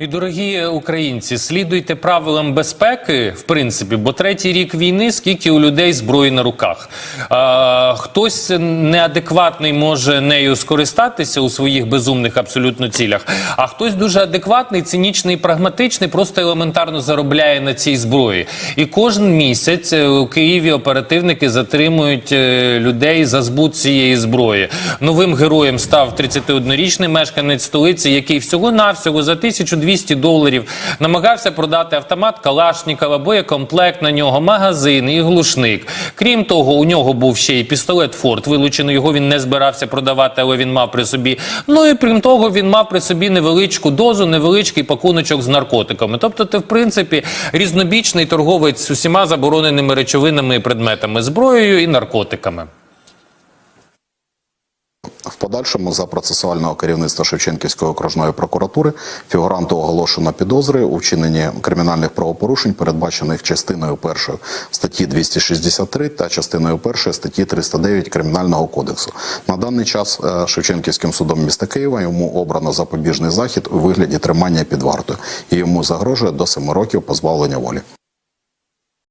І дорогі українці, слідуйте правилам безпеки, в принципі, бо третій рік війни, скільки у людей зброї на руках. А, хтось неадекватний може нею скористатися у своїх безумних абсолютно цілях, а хтось дуже адекватний, цинічний, прагматичний, просто елементарно заробляє на цій зброї. І кожен місяць е, у Києві оперативники затримують е, людей за збут цієї зброї. Новим героєм став 31-річний мешканець столиці, який всього-навсього за 1200 доларів намагався продати автомат Калашнікова, боєкомплект на нього, магазин і глушник. Крім того, у нього був ще й пістолет Форд. Вилучений його він не збирався продавати, але він мав при собі. Ну і крім того, він мав при собі невеличку дозу, невеличкий пакуночок з наркотиками. Тобто, ти, в принципі, різнобічний торговець з усіма забороненими речовинами і предметами, зброєю і наркотиками. Подальшому за процесуального керівництва Шевченківської окружної прокуратури фігуранту оголошено підозри у вчиненні кримінальних правопорушень, передбачених частиною першої статті 263 та частиною першої статті 309 Кримінального кодексу. На даний час е, Шевченківським судом міста Києва йому обрано запобіжний захід у вигляді тримання під вартою, і йому загрожує до 7 років позбавлення волі.